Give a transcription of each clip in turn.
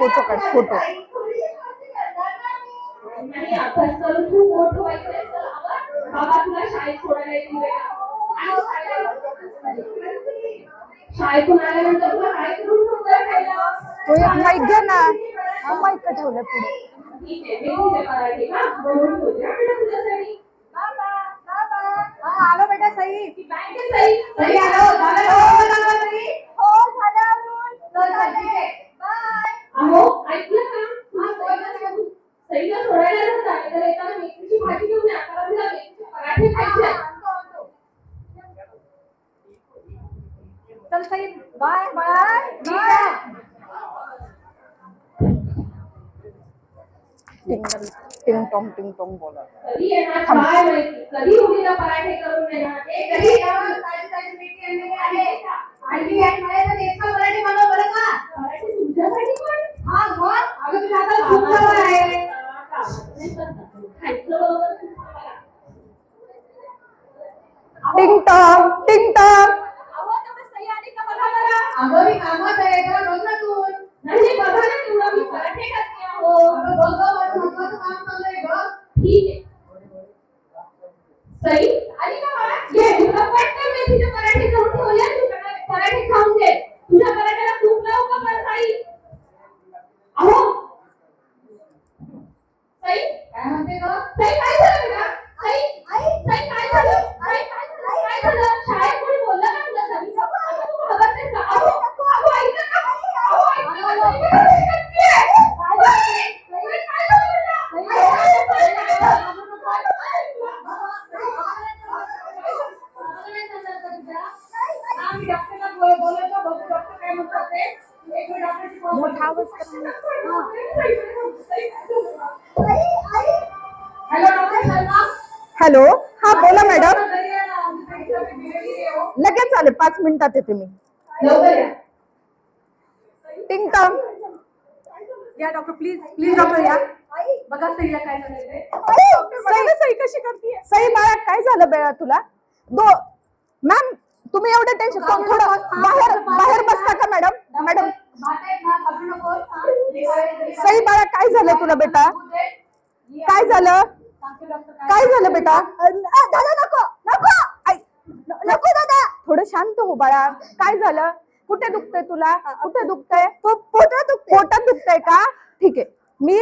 Photo काढ, photo. ना आम्ही. आणि अभ्यास करून खूप मोठं व्हायचं आहे. बाबा तुला शाळेत सोडायला येतील बेटा. आणि शाळेत- शाळेतून आल्यानंतर तुला काय करून माईक घ्या ना माईक पुढे ठीक आहे का बेटा तुझ्यासाठी. हा, आलो बेटा सई सई सई आलो, झालं का? हो, झालं? हो. अहो ऐकलं हा. सईला सोडायला जात आहे तर येताना मेथीची भाजी घेऊन या कारण तिला मेथीचे पराठे खायचे आहेत. आणतो, आणतो. चल सई बाय बाय बाय टिंग टिंग टॉंग टिंग बोला कधी येणार काय माहिती कधी मुलीला पराठे करून देणार ए, कधी येणार? ताजी ताजी मेथी आणलेली आहे. आणली आहे. मला याचा एक्स्ट्रा पराठे बनव बरं का? पराठे तुमच्यासाठी पण हा, मग? अगं, तुझ्या हातात खूप सवय आहे. खायचं बरोबर तुम्हाला. टिंग टॉंग टिंग टॉंग अहो, तेवढं सई आली का बघा बरं. अगं, मी कामात आहे. जरा बघ ना तू. नाही बघा ना तेवढं मी पराठे खाते आहो अगं, बघ गं, माझं महत्वाचं काम चाललंय गं. ठीक आहे सई आली का बाळा घे तुला पटकन मेथीचे पराठे करून ठेवले तू परा- पराठे खाऊन घे तुझ्या पराठ्याला तूप लावू का बरं साई अहो सई काय म्हणते गं? सई काय झालं बेटा सई सई काय झालं सई काय झालं काय झालं शाळेत कोणी बोललं का तुला सई अगं तू घाबरतेस का अहो अहो ऐक ना अहो ऐक ना सई मला कशी करतेय? सई, सई, काय झालं बेटा? सई, काय झालं? सई, काय झालं? आम्ही डॉक्टरला बोल- बोलवतो, बघू डॉक्टर काय म्हणतात ते. एक वेळ डॉक्टरशी बोलतो. मोठा आवाज कर हॅलो डॉक्टर शर्मा हॅलो हा बोला मॅडम घरी या ना. आमची पैशाची डिलिव्हरी आहे हो. लगेच आले पाच मिनिटात येते मी लवकर या. टिंग टॉंग या डॉक्टर प्लीज प्लीज डॉक्टर या बघा सईला काय झालंय ते. सई कशी करते सई बाळा काय झालं बेळा तुला? दो मॅम तुम्ही एवढं टेन्शन थोडं बाहेर बाहेर बसता का मॅडम? मॅडम. सई बाळा काय झालं तुला बेटा? काय झालं? काय. झालं बेटा? दादा नको नको! नको दादा! थोडं शांत हो बाळा. काय झालं? कुठे दुखतंय तुला? कुठे दुखतंय? पोटात दुखतंय. पोटात दुखतंय का? ठीक आहे. मी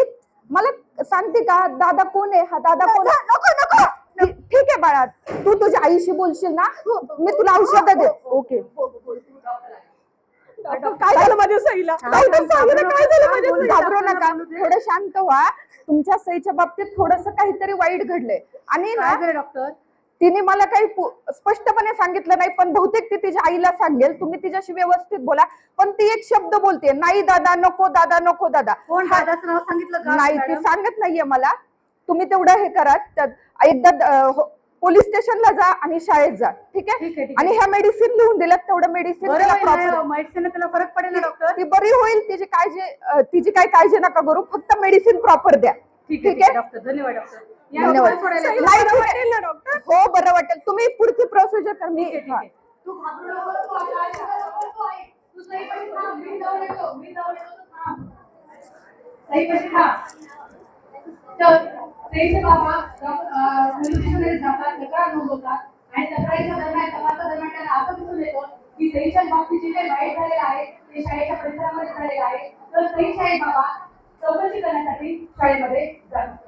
मला सांगते का दादा कोण आहे हा दादा कोण नको नको ठीक आहे बाळा तू तुझ्या आईशी बोलशील ना मी तुला औषध दे ओके काय झालं माझ्या सईला काय झालं माझ्या सईला? घाबरू नका थोडं शांत व्हा तुमच्या सईच्या बाबतीत थोडस काहीतरी वाईट घडलंय आणि ना डॉक्टर तिने मला काही स्पष्टपणे सांगितलं नाही पण बहुतेक ती तिच्या आईला सांगेल. तुम्ही तिच्याशी व्यवस्थित बोला. पण ती एक शब्द बोलते नाही दादा नको दादा नको दादा. कोण हा- दादाचं नाव सांगितलं नाही ती? सांगत नाहीये मला. तुम्ही तेवढं हे करा. त्यात एकदा पोलीस स्टेशनला जा आणि शाळेत जा. ठीक आहे. आणि ह्या मेडिसिन लिहून दिल्यात तेवढं मेडिसिन त्याला फरक पडेल डॉक्टर ती बरी होईल तिची काळजी तिची काही काळजी नका करू. फक्त मेडिसिन प्रॉपर द्या. ठीक आहे डॉक्टर धन्यवाद डॉक्टर धन्यवाद. हो बरं वाटेल. तुम्ही पुढची प्रोसिजर कर. मी हा. आणि तक्रारीच्या दरम्यान तपासा दरम्यान त्यांना असं दिसून येतं की बाबतीत जे काही वाईट झालेलं आहे ते शाळेच्या परिसरामध्ये झालेलं आहे. तर बाबा चौकशी करण्यासाठी शाळेमध्ये जातात.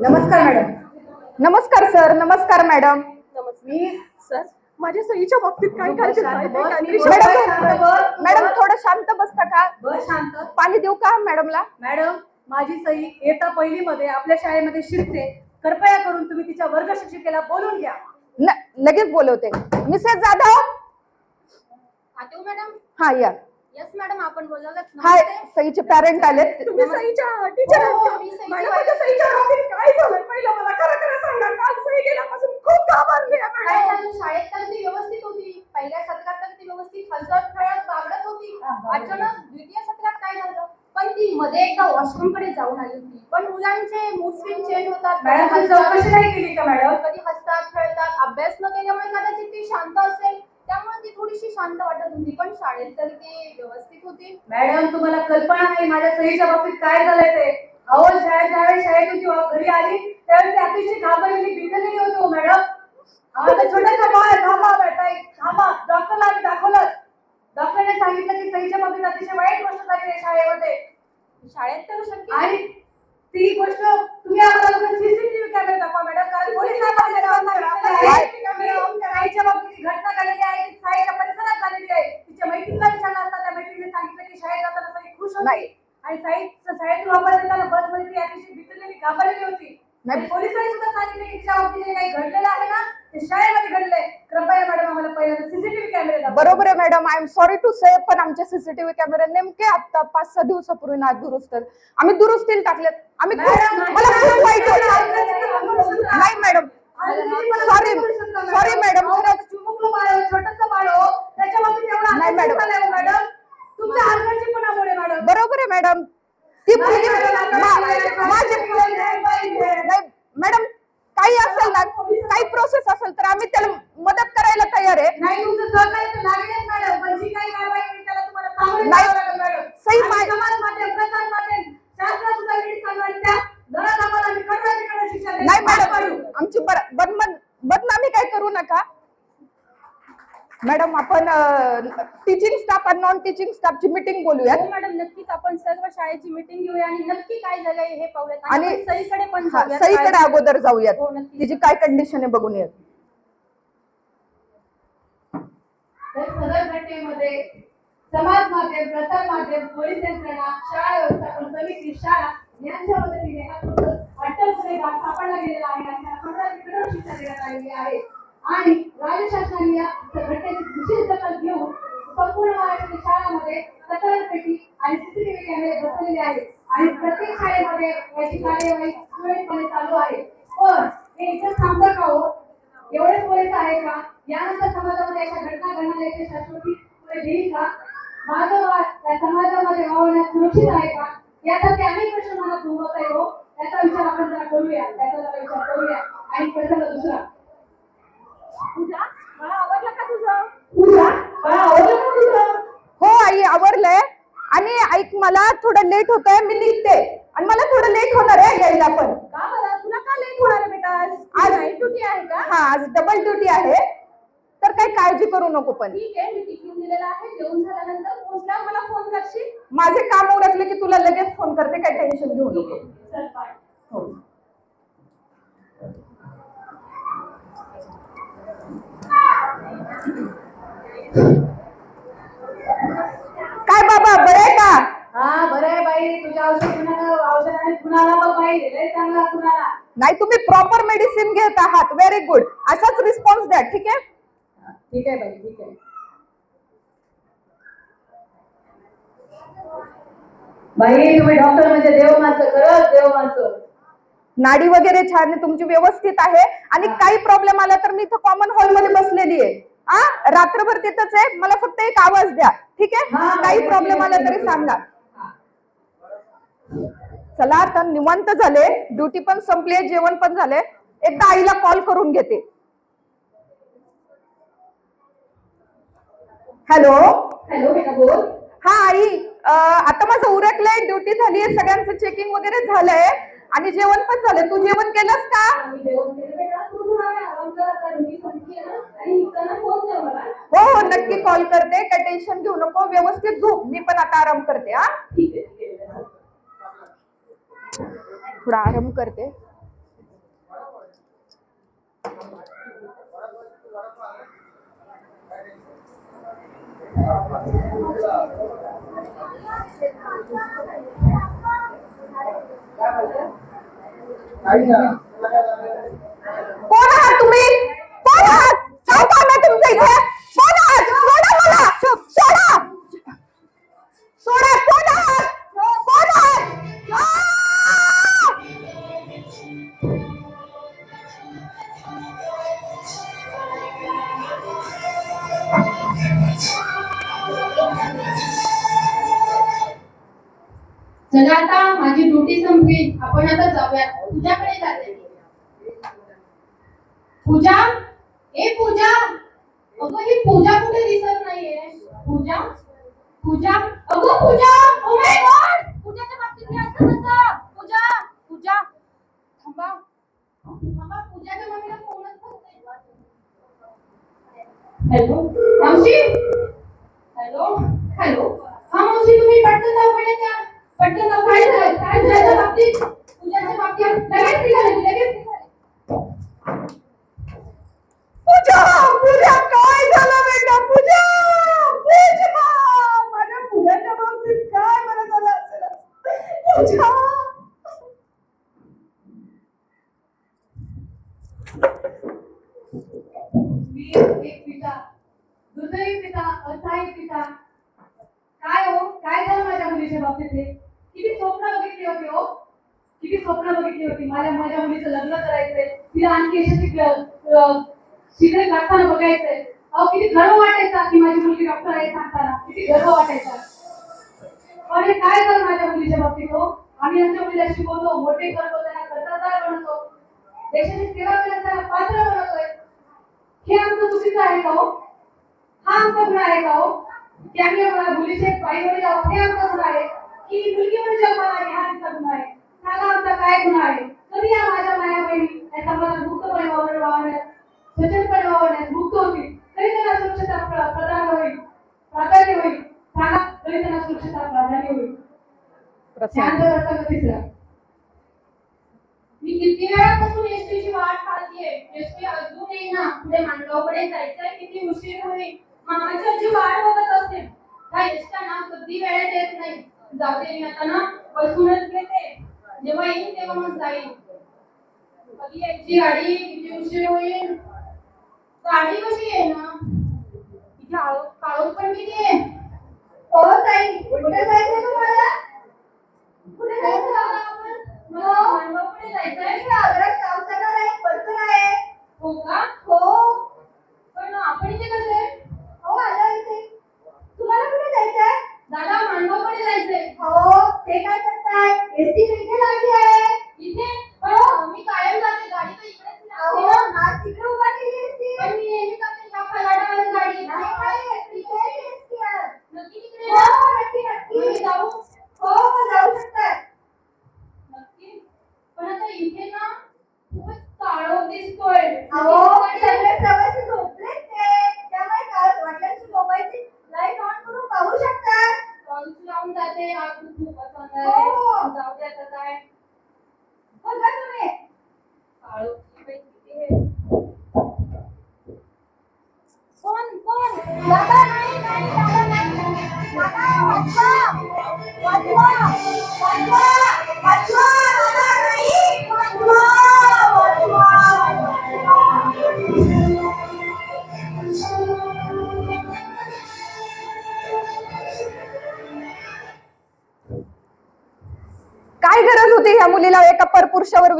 नमस्कार मॅडम. नमस्कार सर नमस्कार मॅडम. मी सर माझ्या सईच्या बाबतीत काय काय. मॅडम थोडं शांत बसता का? बस शांत. पाणी देऊ का मॅडमला? मॅडम माझी सई येता पहिली मध्ये आपल्या शाळेमध्ये शिकते. कृपया करून तुम्ही तिच्या वर्ग शिक्षिकेला बोलून घ्या. न- लगेच बोलवते. मिसेस जाधव? मॅडम? हा या. येस मॅडम आपण बोलवलं हाय सईचे पॅरेंट आलेत. तुम्ही सईच्या टीचर हो, आहात मी का? सईची मॅडम माझ्या सईच्या बाबतीत काय झालंय? पहिलं मला खरं खरं सांगा. काल सई गेल्यापासून खूप घाबरली आहे काय मॅडम झालं? शाळेत तर ती व्यवस्थित होती. पहिल्या सत्रात तर ती व्यवस्थित हसत खेळत बागडत होती. अचानक द्वितीय सत्रात काय झालं? पण ती मध्ये एकदा वॉशरूमकडे जाऊन आली होती. पण मुलांचे मूड स्विंग चेंज होतात मॅडम कधी तुम्ही हसतात, चौकशी नाही केली का मॅडम? कधी हसतात खेळतात. अभ्यास न केल्यामुळे कदाचित ती शांत असेल. त्यामुळे ती थोडीशी शांत वाटत होती पण शाळेत तर ती व्यवस्थित होती. मॅडम तुम्हाला कल्पना नाही माझ्या सईच्या बाबतीत काय झालंय ते? अहो शाळेत ज्यावेळेस शाळेत होती घरी आली त्यावेळेस ती अतिशय घाबरलेली बिथरलेली होती हो मॅडम. आता छोटासा बाळ आहे, थांबा बेटा थांबा. डॉक्टरला आम्ही दाखवलं डॉक्टरने सांगितलं की सईच्या बाबतीत अतिशय वाईट गोष्ट झाली आहे शाळेमध्ये. शाळेत तर शक्य आणि ती गोष्ट तुम्ही आम्हाला सीसीटीव्ही कॅमेरा दाखवा मॅडम कारण पोलिसांना साईच्या बाबतीत ही घटना घडलेली आहे ती साईच्या परिसरात झालेली आहे. तिच्या मैत्रिणीला विचारलं असता त्या मैत्रिणीने सांगितलं की शाळेत जाताना साई खुश. होती. आणि साई शाळेतून वापस येताना बसमध्ये ती अतिशय बिथरलेली घाबरलेली होती. नाही. पोलिसांनी सुद्धा सांगितलं की बाबतीत जे काही घडलेलं आहे ना ते शाळेमध्ये घडलंय कृपया मॅडम आम्हाला पहिल्यांदा सीसीटीव्ही कॅमेरे दाखवा बरोबर आहे madam I am sorry to say पण आमचे सीसीटीव्ही कॅमेरे नेमके आता पाच सहा दिवसापूर्वी ना दुरुस्त आम्ही दुरुस्तीला टाकलेत आम्ही खूप- मॅडम, मला खूप वाईट वाटलं नाही मॅडम सॉरी सॉरी मॅडम खरंच चिमुकलं बाळ आहे, छोटंसं बाळ हो. त्याच्या बाबतीत एवढा नाही, मॅडम. हो, मॅडम तुमच्या हलगर्जीपणामुळे मॅडम बरोबर आहे मॅडम ती मुलगी मा- माझे नाही मॅडम काही असेल ना काही प्रोसेस असेल तर आम्ही त्याला मदत करायला तयार आहे नाही तुमचं सहकार्य तर लागेलच मॅडम पण जी काही कारवाई होईल त्याला तुम्हाला सामोरे नाही. जावं लागेल मॅडम सही आणि मा- समाज माध्यम प्रसार माध्यम शास्त्र सुद्धा वेळी सांगा आणि त्या घरात आम्हाला आम्ही कडव्याची कडव शिक्षा देऊ. नाही पाडू. मॅडम आमची बर- बदमन बदनामी काय करू नका मॅडम आपण टीचिंग स्टाफ आणि नॉन टीचिंग स्टाफची मीटिंग बोलूयात हो मॅडम नक्कीच आपण सर्व शाळेची मीटिंग घेऊया आणि नक्की काय झालंय हे पाहूयात. आणि- सईकडे पण हा जाऊयात. सईकडे अगोदर जाऊयात. हो. तिची काय कंडिशन आहे बघून येत सदर घटनेमध्ये समाज माध्यम प्रसार माध्यम पोलीस यंत्रणा शाळा व्यवस्थापन समिती शाळा यांच्या मदतीने हा तो अटक गुन्हेगार सापडला गेलेला आहे आणि त्याला कडव शिक्षा देण्यात आलेली आहे. आणि राज्य शासनाने या घटनेची विशेष दखल घेऊन संपूर्ण महाराष्ट्रातील शाळांमध्ये तक्रार पेटी आणि सीसीटीव्ही कॅमेरे बसवलेले आहेत. आणि प्रत्येक शाळेमध्ये याची कार्यवाही सुरळीतपणे चालू आहे. पण हे इथं थांबतं का हो? एवढेच पुरेसं आहे का? यानंतर समाजामध्ये अशा घटना घडणाऱ्याची शाश्वती पुढे देईल का? माझं वाद त्या समाजामध्ये वावरण्यास सुरक्षित आहे का? यासारखे अनेक प्रश्न मला घुमवत आहे हो. त्याचा विचार आपण जरा करूया. त्याचा जरा विचार करूया. आणि प्रसंग दुसरा. हो आई आवरलंय आणि ऐक मला थोडं लेट होत आहे मी निघते. आणि मला थोडं लेट होणार आहे यायला पण. का बरं? तुला का लेट होणार आहे बेटा? आज ड्युटी आहे का? हा आज डबल ड्युटी आहे. तर काही काळजी करू नको पण. ठीक आहे मी टिफिन दिलेला आहे. जेवण झाल्यानंतर पोहोचल्यावर मला फोन करशील? माझे काम उरकले की तुला लगेच फोन करते काही टेन्शन घेऊ नको चल बाय हो काय बाबा बरं का? हा बरं बाई. तुझ्या औषधाने बघ बाई. लय चांगला नाही तुम्ही प्रॉपर मेडिसिन घेत आहात. व्हेरी गुड असाच रिस्पॉन्स द्या ठीक आहे? ठीक आहे बाई ठीक आहे. बाई तुम्ही डॉक्टर म्हणजे देव माणसं खरंच देव माणसं. नाडी वगैरे छान आहे तुमची व्यवस्थित आहे. आणि काही प्रॉब्लेम आला तर मी इथं कॉमन हॉलमध्ये बसलेली आहे. हा? रात्रभर तिथंच आहे. मला फक्त एक आवाज द्या. ठीक आहे? काही प्रॉब्लेम आला तरी. सांगा. चला आता निवांत झाले. ड्युटी पण संपली आहे जेवण पण झाले. एकदा आईला कॉल करून घेते. हॅलो हॅलो हा आई आता माझं उरकलंय. ड्युटी झाली आहे सगळ्यांचं चेकिंग वगैरे झालंय. आणि जेवण पण झालंय. तू जेवण केलंस का? हो हो नक्की कॉल करते. काय टेन्शन घेऊ नको. व्यवस्थित झोप. मी पण आता आराम करते हा. थोडा आराम करते. पूजा कुठे दिसत नाहीये पूजा? पूजा? अगं पूजा! ओ माय गॉड पूजाच्या बाबतीत हे असं कसं पूजा पूजा। थांबा। थांबा पूजाच्या मम्मीला फोनच करते हॅलो? मावशी हॅलो? हॅलो? हा मावशी तुम्ही पटकन दवाखान्यात या पटकन दवाखान्यात काय झालं काय झालं बाबतीत पूजाच्या बाबतीत लगेच निघाले लगेच निघाले पूजा पूजा काय झालं बेटा? पूजा पूजा. माझ्या पूजाच्या बाबतीत काय बरं झालं असेल? पूजा. एक पिता दुर्दैवी पिता अस्थायी पिता. काय हो? काय झालं माझ्या मुलीच्या बाबतीत हे? किती स्वप्न बघितली होती हो? किती स्वप्न बघितली होती? माझ्या माझ्या मुलीचं लग्न करायचंय. तिला आणखी यशस्वी शिकत लागताना बघायचंय. अहो किती गर्व वाटायचा की माझी मुलगी डॉक्टर आहे सांगताना. किती गर्व वाटायचा. पण हे काय झालं माझ्या मुलीच्या बाबतीत हो? आम्ही आमच्या मुलीला शिकवतो मोठे करतो त्यांना कर्तव्यदार बनवतो. देशाची सेवा करत त्याला पात्र बनवतोय. हे आमचं चुकीचं आहे का हो? हा आमचा गुन्हा आहे का हो? की आम्ही मुलीचे बाई वडील आहोत हे आमचा गुन्हा आहे. की मुलगी म्हणजे हा आली हा आमचा गुन्हा आहे सांगा आमचा काय गुन्हा आहे कधी या माझ्या माया बहिणी या समाजात मुक्तपणे वावर वावरण्यास स्वच्छपणे वावरण्यास मुक्त होतील तरी त्यांना सुरक्षता प्र- प्रदान होईल प्राधान्य होईल सांगा तरी त्यांना सुरक्षता प्राधान्य होईल शांत तिसरा. मी किती वेळापासून एसटीची वाट पाहतीये? एसटी अजून येईना पुढे मांडगावकडे जायचंय. किती उशीर होईल. मामाची आजी वाट बघत असते त्या एसट्या ना कधी वेळेत येत नाही. जाते मी आता ना बसूनच घेते. जेव्हा येईल तेव्हा मग जाईल कधी यायची गाडी? किती उशीर होईल? गाडी कशी आहे ना? इथे आळू काळोख पण किती आहे हो ताई कुठे जायचंय तुम्हाला कुठे जायचं दादा आपण मला मांडगावकडे जायचंय आग्र्यात काम करणार आहे वर्कर आहे हो का हो पण आपण इथे कसे हो आला इथे तुम्हाला कुठे जायचंय दादा मांडवाकडे जायचंय हो ते काय करताय एसटी इथे लागली आहे इथे पण मी कायम जाते गाडी तर इकडेच अहो लागते ना. आज तिकडे उभा केली एसटी पण मी नेहमी जाते ह्या फलाटावर गाडी नाही नाही तिथे एसटी आहे नक्की तिकडे हो ना? नक्की मी नक्की जाऊ हो हो जाऊ शकताय नक्की पण आता इथे ना खूपच काळोख दिसतोय अहो गाडी आहे. सगळे प्रवासी झोपलेत ते त्यामुळे काय वाटल्यास मोबाईलची लाइट ऑन करून पाहू शकतात टॉर्च लावून जाते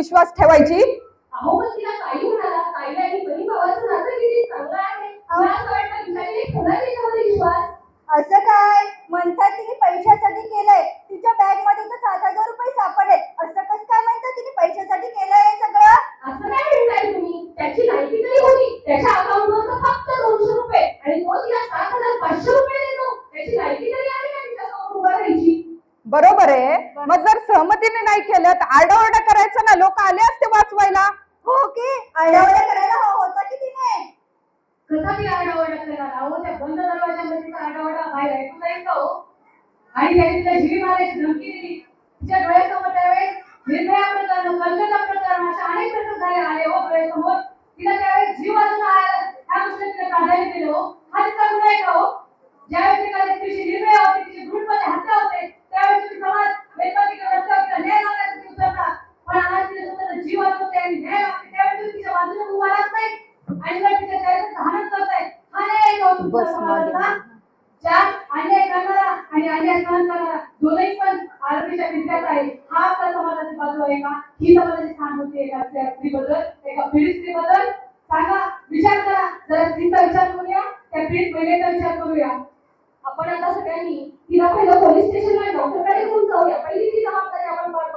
विश्वास ठेवायची अहो पण तिला काही म्हणाला ताईला आणि बहीण भावाचं नातं किती चांगलं आहे मला असं वाटतं की ताईने कोणाच्या याच्यामध्ये विश्वास असं काय म्हणतात तिने पैशासाठी केलंय तिच्या बॅगमध्ये तर सात हजार रुपये सापडले असं कसं काय म्हणतात तिने पैशासाठी केलंय हे सगळं असं काय म्हणताय तुम्ही त्याची माहिती तरी होती त्याच्या अकाउंटवर तर फक्त दोनशे रुपये आणि तो तिला सात हजार पाचशे रुपये देतो त्याची माहिती तरी आहे का तिच्या समोर उभा राहायची बरोबर आहे मग जर सहमतीने नाही केलं तर आरडाओरडा करायचं ना लोक आले असते वाचवायला हो की आरडाओरडा करायला होता की तिने कसा ती आरडाओरडा करणार अहो त्या बंद दरवाजामध्ये तिचा आरडाओरडा बाहेर ऐकू जाईल का हो आणि त्यांनी तिला जीवी मारायची धमकी दिली तिच्या डोळ्यासमोर त्यावेळेस प्रकरण कल्पना प्रकरण अशा अनेक प्रकार झाले आले हो डोळ्यासमोर तिला त्यावेळेस जीव वाचून आला ह्या गोष्टीला तिला प्राधान्य दिलं हो. हा तिचा गुन्हा आहे का हो? ज्यावेळेस एका व्यक्तीची निर्भया होती तिची दृढपणे हत्या होते त्यावेळेस तुम्ही समाज वेदवादीकडे रस्त्यावर तिला न्याय मागण्यासाठी उतरता. पण आज तिने स्वतःचा जीव वाचवते आणि न्याय मागते. त्यावेळेस तुम्ही तिच्या बाजूने उभा राहत नाही आणि तिच्या चरित्राचं हनन करताय. हा न्याय आहे का हो तुमच्या समाजाचा ज्यात अन्याय करणारा आणि अन्याय दोनही पण आरोपीच्या विद्यात आहे. हा आपल्या समाजाची बाजू आहे का? ही समाजाची सहानुभूती एका स्त्रीबद्दल एका पीडित स्त्रीबद्दल? सांगा विचार करा. जरा स्त्रीचा विचार करूया त्या पीडित महिलेचा विचार करूया. आपण आता सगळ्यांनी तिला पहिलं पोलीस स्टेशनला डॉक्टरकडे घेऊन जाऊया. पहिली ती जबाबदारी आपण पार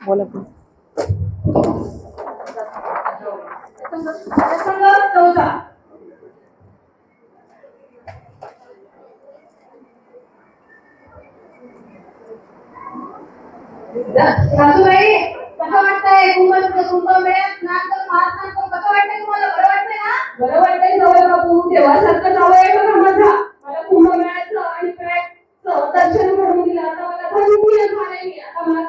बोला प्रसंग चौदा. सासूबाई कसं वाटतंय? कुंभ कुंभमेळ्यात स्नान करून महास्नान तर कसं वाटतंय तुम्हाला? बरं वाटतंय ना? बरं वाटतंय जावई बापू. देवासारखं जावई बघा माझा. मला कुंभमेळ्याचं आणि काय दर्शन घडवून दिलं. आता मला धन्य झालंय आता मला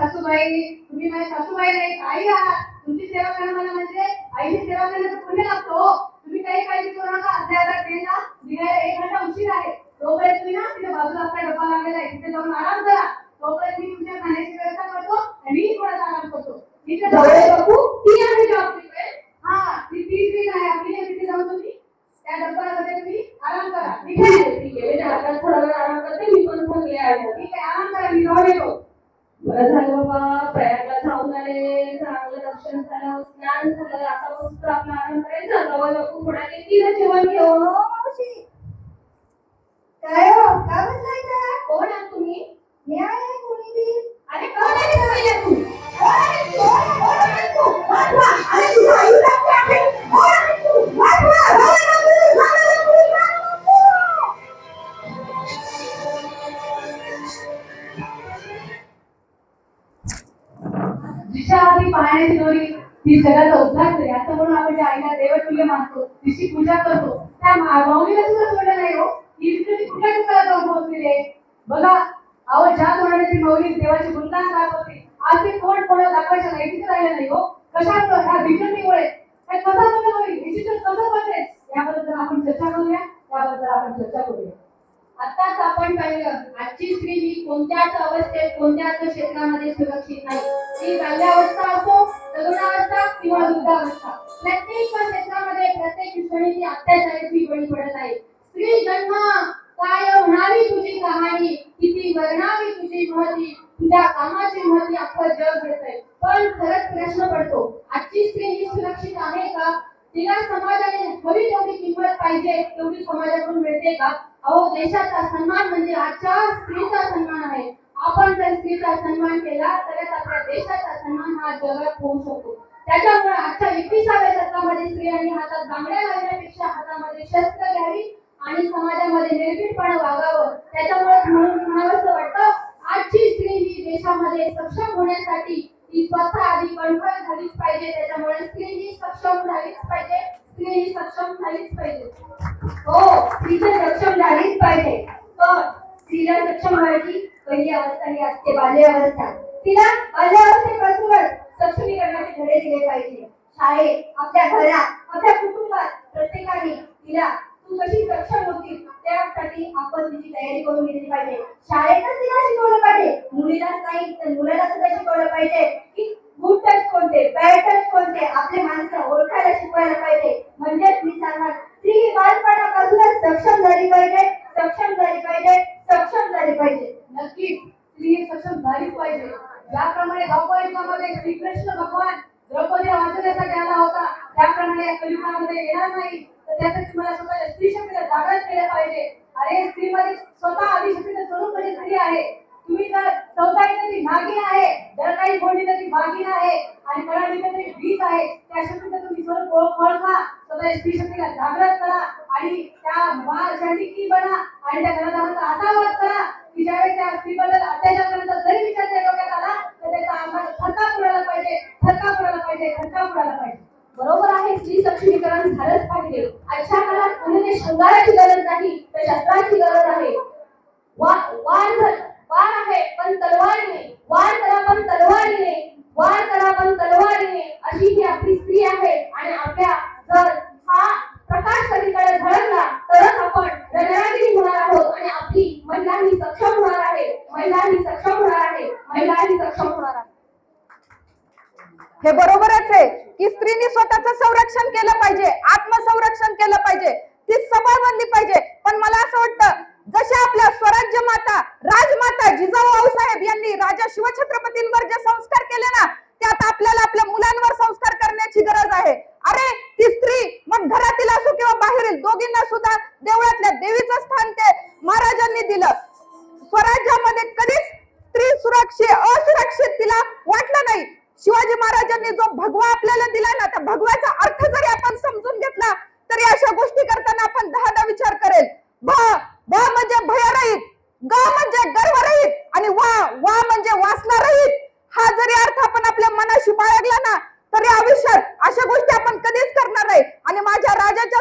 सासूबाई तुम्ही माझ्या सासूबाई नाही आई आहात. तुमची सेवा करणं मला म्हणजे आईची सेवा करण्याचं पुण्य लागतो. तुम्ही काही काळजी करू नका. अर्ध्या अर्धा ट्रेनला निघायला एक घंटा उशीर आहे. तोपर्यंत तुम्ही ना तिथे बाजूला आपला डब्बा लागलेला आहे. तिथे जाऊन आराम करा. तोपर्यंत मी तुमच्या खाण्याची व्यवस्था करतो आणि मी थोडासा आराम करतो. तिथे जाऊन बापू ती आपली वेळ? हा ती ती ट्रेन आहे. आपली तिथे जाऊन तुम्ही त्या डब्यामध्ये तुम्ही आराम करा. ठीक आहे? ठीक आहे. थोडा वेळ आराम करते. मी पण थकले आहे. ठीक आहे. आराम करा. मी जाऊन येतो. बरं झालं बाबा प्रयागला जाऊन आले. चांगलं दर्शन झालं स्नान झालं. आता मस्त आपला आराम करायचा जावई ना जेवण घेऊन. हो, काय हो? काय बसलाय आपण चर्चा करूया याबद्दल आपण चर्चा करूया. आताच आपण पाहिलं आजची स्त्री ही कोणत्याच अवस्थेत कोणत्याच क्षेत्रामध्ये सुरक्षित नाही. ती बाल्यावस्था असो तरुणावस्था किंवा वृद्धावस्था. प्रत्येक क्षेत्रामध्ये प्रत्येक क्षणी ती अत्याचाराची बळी पडत आहे. स्त्री जन्म काय होणारी तुझी कहाणी किती वर्णावी तुझी महती तुझ्या कामाची महती अख्खं जग घेतंय पण खरंच प्रश्न पडतो आजची स्त्री ही सुरक्षित आहे का? तिला समाजाने हवी तेवढी किंमत पाहिजे तेवढी समाजाकडून मिळते का? अहो देशाचा सन्मान म्हणजे आजच्या स्त्रीचा सन्मान आहे. आपण जर स्त्रीचा सन्मान केला तरच आपल्या देशाचा सन्मान हा जगात होऊ शकतो. त्याच्यामुळे आजच्या एकविसाव्या शतकामध्ये स्त्रियांनी हातात बांगड्या घालण्यापेक्षा हातामध्ये शस्त्र घ्यावी आणि समाजामध्ये निर्भीडपणे वागावं. त्याच्यामुळे म्हणून म्हणावंसं वाटतं आजची स्त्री ही देशामध्ये सक्षम होण्यासाठी ती स्वतः आधी कंट्रोल झालीच पाहिजे त्याच्यामुळे स्त्री ही सक्षम झालीच पाहिजे स्त्री ही सक्षम झालीच पाहिजे. हो स्त्री तर सक्षम झालीच पाहिजे. पण स्त्रीला सक्षम व्हायची पहिली अवस्था ही असते बाल्यावस्था तिला बाल्यावस्थेपासूनच सक्षमीकरणाचे धडे दिले पाहिजे. शाळेत आपल्या घरात आपल्या कुटुंबात प्रत्येकाने तिला कशी सक्षम होती? त्यासाठी आपण तिची तयारी करून घेतली पाहिजे. शाळेतच तिला शिकवलं पाहिजे. मुलीलाच नाही तर मुलाला सुद्धा शिकवलं पाहिजे. की गुड टच कोणते बॅड टच कोणते आपले माणसं ओळखायला शिकवायला पाहिजे. म्हणजेच मी सांगणार स्त्री ही बालपणापासूनच सक्षम झाली पाहिजे सक्षम झाली पाहिजे सक्षम झाली पाहिजे. नक्कीच स्त्री सक्षम झालीच पाहिजे. ज्याप्रमाणे धावपळ श्रीकृष्ण भगवान द्रौपदी वाचवण्यासाठी आला होता. त्याप्रमाणे या कलियुगामध्ये येणार नाही. तर त्यासाठी मला स्वतःच्या स्त्री शक्तीला जागृत केलं पाहिजे. अरे स्त्रीमध्ये स्वतः आदिशक्तीचं स्वरूप म्हणजे स्त्री आहे. तुम्ही जर चौथाई तरी नागिन आहे जर काही बोलली तरी नागिन आहे आणि मराठी तरी वीज आहे त्या शक्तीचं तुम्ही स्वरूप ओळखा स्वतःच्या स्त्री शक्तीला जागृत करा. आणि त्या माणसांनी बना. आणि त्या घराचा असा वाद करा की ज्यावेळेस त्या स्त्रीबद्दल अत्याचार करण्याचा जरी विचार त्या डोक्यात आला तर त्याचा अंगात थरकाप उडायला पाहिजे थरकाप उडायला पाहिजे थरकाप उडायला पाहिजे बरोबर आहे स्त्री सक्षमीकरण झालंच पाहिजे आजच्या काळात मुलीने शृंगाराची गरज नाही तर शस्त्राची गरज आहे वा- वार झ- वार आहे पण तलवारीने वार करा पण तलवारीने वार करा पण तलवारीने अशी ही आपली स्त्री आहे आणि आपल्या जर हा प्रकाश सगळीकडे झळकला तरच आपण रणरागिणी होणार आहोत आणि आपली महिला ही सक्षम होणार आहे महिला ही सक्षम होणार आहे महिला ही सक्षम होणार आहे हे बरोबरच आहे की स्त्रीने स्वतःचं संरक्षण केलं पाहिजे आत्मसंरक्षण केलं पाहिजे ती सबळ बनली पाहिजे पण मला असं वाटतं जशा आपल्या स्वराज्य माता राजमाता जिजाऊ आऊसाहेब यांनी राजा शिवछत्रपतींवर जे संस्कार केले ना त्यात आपल्याला आपल्या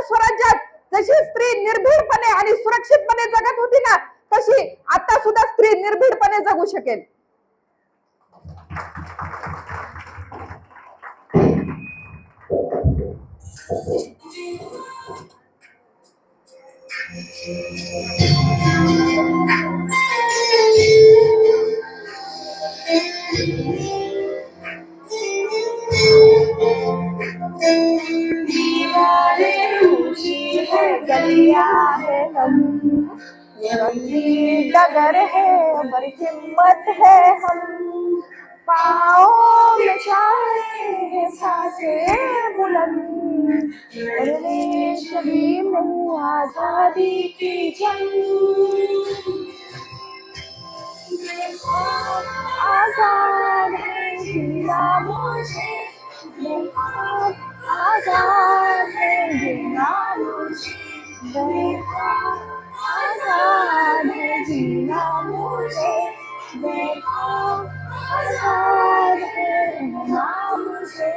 स्वराज्यात जशी स्त्री निर्भीडपणे आणि सुरक्षितपणे जगत होती ना तशी आता सुद्धा स्त्री निर्भीडपणे जगू शकेल Thank you. डगर है, पर हिम्मत है हम। पाओ में चाहे, साँसें बुलंद। में आज़ादी की जंग। आज़ाद है जीना मुझे आज़ाद है मुझे बेखौफ आजाद है जीना मुझे बेखौफ आजाद है जीना मुझे